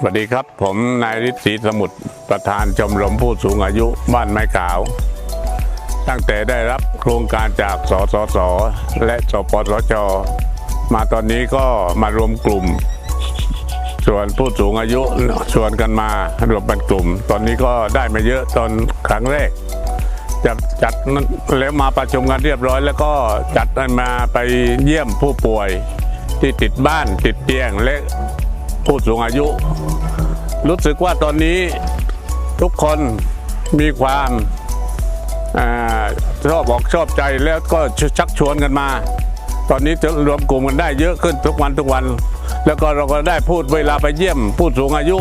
สวัสดีครับ ผมนายฤทธิ์ศรีสมุทรประธานชมรมผู้สูงอายุบ้านไม้ขาว ตั้งแต่ได้รับโครงการจากสสส และสปสชมาตอนนี้ก็มารวมกลุ่มส่วนผู้สูงอายุชวนกันมารวมเป็นกลุ่ม ตอนนี้ก็ได้มาเยอะตอนครั้งแรกจัดจัดแล้วมาประชุมกันเรียบร้อย แล้วก็จัดกันมาไปเยี่ยมผู้ป่วยที่ติดบ้านติดเตียงและ ผู้สูงอายุ รู้สึกว่าตอนนี้ทุกคนมีความอชอบบอกชอบใจแล้วก็ชักชวนกันมา ตอนนี้จะรวมกลุ่มกันได้เยอะขึ้นทุกวันทุกวัน แล้วก็เราก็ได้พูดเวลาไปเยี่ยม ผู้สูงอายุ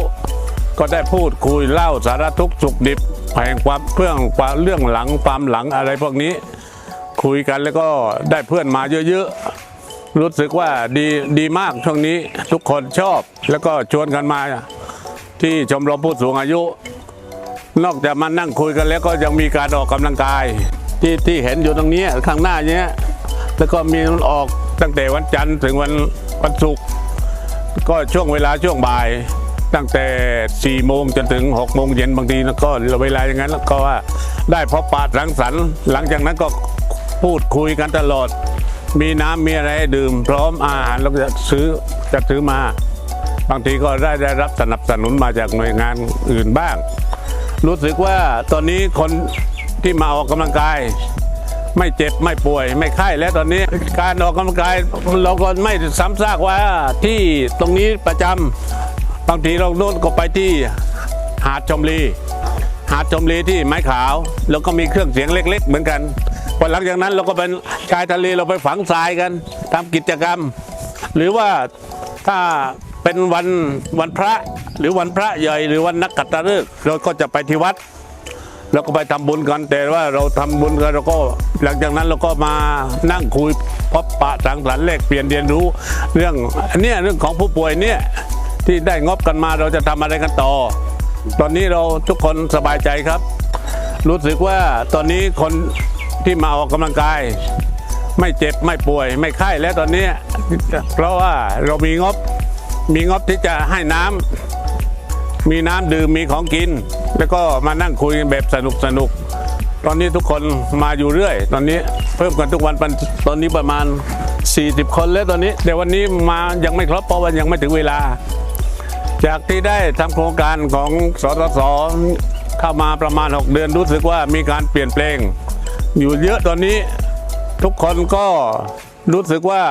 ก็ได้พูดคุยเล่าสารทุกข์สุขดิบแห่งความเพื่องความเรื่องหลังความหลังอะไรพวกนี้ คุยกันแล้วก็ได้เพื่อนมาเยอะๆ รู้สึกว่าดีดีมากช่วงนี้ทุกคนชอบ แล้วก็ชวนกันมาที่ชมรมผู้สูงอายุ นอกจากมานั่งคุยกันแล้วก็ยังมีการออกกำลังกาย ที่ที่เห็นอยู่ตรงนี้ข้างหน้าเนี้ยแล้วก็มีออกตั้งแต่วันจันทร์ถึงวันวันศุกร์ก็ช่วงเวลาช่วงบ่าย ตั้งแต่4ี่โมงจนถึง6กโมงเย็นบางทีก็เวลาอย่างนั้นก็ว่าได้พบปะสังสรรค์หลังจากนั้นก็พูดคุยกันตลอด มีน้ำมีอะไรดื่ม พร้อมอาหารเราก็จะซื้อจะซื้อมา บางทีก็ได้ได้รับสนับสนุนมาจากหน่วยงานอื่นบ้าง รู้สึกว่าตอนนี้คนที่มาออกกำลังกาย ไม่เจ็บไม่ป่วยไม่ไข้และตอนนี้การออกกำลังกายเราก็ไม่ซ้ำซากว่าที่ตรงนี้ประจำบางทีเราโน่นก็ไปที่หาดชมรีหาดชมรีที่ไม้ขาว แล้วก็มีเครื่องเสียงเล็ก ๆ เหมือนกัน พอหลังจากนั้นเราก็เป็นชายทะเลเราไปฝังทรายกันทำกิจกรรม หรือว่าถ้าเป็นวันวันพระหรือวันพระใหญ่หรือวันนักขัตฤกษ์เราก็จะไปที่วัดเราก็ไปทำบุญกันแต่ว่าเราทำบุญกันเราก็หลังจากนั้นเราก็มานั่งคุยพบปะสังสรรค์แลกเปลี่ยนเรียนรู้เรื่องอันนี้ยเรื่องของผู้ป่วยเนี่ยที่ได้งบกันมาเราจะทำอะไรกันต่อ ตอนนี้เราทุกคนสบายใจครับ รู้สึกว่าตอนนี้คน ที่มาออกกำลังกาย ไม่เจ็บไม่ป่วย ไม่ไข้แล้วตอนนี้ เพราะว่าเรามีงบมีงบที่จะให้น้ำมีน้ำดื่มมีของกิน แล้วก็มานั่งคุยกันแบบสนุกสนุกตอนนี้ทุกคนมาอยู่เรื่อย ตอนนี้เพิ่มกันทุกวันตอนนี้ประมาณ 40 คนแล้วตอนนี้ แต่วันนี้มายังไม่ครบเพราะว่ายังไม่ถึงเวลา จากที่ได้ทำโครงการของสสสเข้ามาประมาณ 6 เดือนรู้สึกว่ามีการเปลี่ยนแปลง อยู่เยอะตอนนี้ทุกคนก็รู้สึกว่า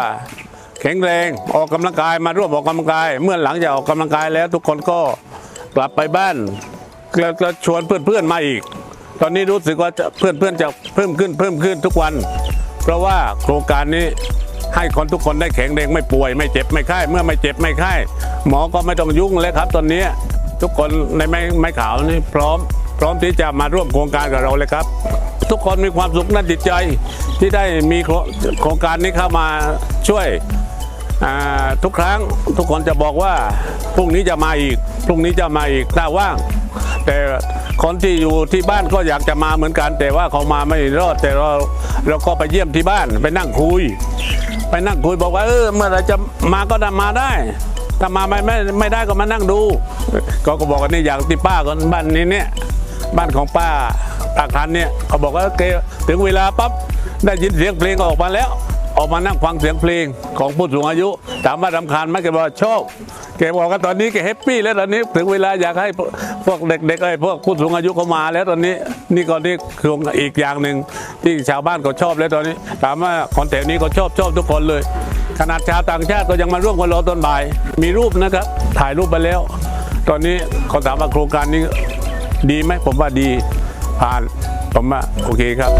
แข็งแรงออกกำลังกายมาร่วมออกกำลังกาย เมื่อหลังจากออกกำลังกายแล้วทุกคนก็กลับไปบ้านแล้วก็ชวนเพื่อนๆมาอีก ตอนนี้รู้สึกว่าจะเพื่อนๆจะเพิ่มขึ้นเพิ่มขึ้นทุกวัน เพราะว่าโครงการนี้ให้คนทุกคนได้แข็งแรงไม่ป่วย ไม่เจ็บไม่ไข้เมื่อไม่เจ็บไม่ไข้หมอก็ไม่ต้องยุ่งแล้วครับ ตอนนี้ทุกคนในไม้ไม้ขาวนี่พร้อม พร้อมที่จะมาร่วมโครงการกับเราเลยครับ ทุกคนมีความสุขน่าจิตใจที่ได้มีโครงการนี้เข้ามาช่วยทุกครั้งทุกคนจะบอกว่าพรุ่งนี้จะมาอีกพรุ่งนี้จะมาอีกถ้าว่าง แต่คนที่อยู่ที่บ้านก็อยากจะมาเหมือนกัน แต่ว่าเขามาไม่รอด แต่เราเราก็ไปเยี่ยมที่บ้านไปนั่งคุย ไปนั่งคุยบอกว่าเออเมื่อไรจะมาก็นำมาได้ถ้ามาไม่ไม่ไม่ได้ก็มานั่งดู ก็ก็บอกว่านี่อย่างที่ป้าคนบ้านนี้เนี่ยบ้านของป้า ตาคันเนี่ยเขาบอกว่าโอเคถึงเวลาปั๊บได้ยินเสียงเพลงก็ออกมาแล้ว ออกมานั่งฟังเสียงเพลงของผู้สูงอายุถามว่ารำคาญไหมแกบอกว่าชอบแกบอกว่าตอนนี้แกแฮปปี้แล้วตอนนี้ถึงเวลาอยากให้พวกเด็กๆไอ้พวกผู้สูงอายุเขามาแล้วตอนนี้นี่ก็นี่คืออีกอย่างหนึ่งที่ชาวบ้านก็ชอบแล้วตอนนี้ ถามว่าคนแถวนี้ก็ชอบชอบทุกคนเลยขนาดชาวต่างชาติก็ยังมาร่วมกันรอตอนบ่าย มีรูปนะครับ ถ่ายรูปไปแล้ว ตอนนี้เขาถามว่าโครงการนี้ดีไหมผมว่าดี ผ่านผมว่าโอเคครับ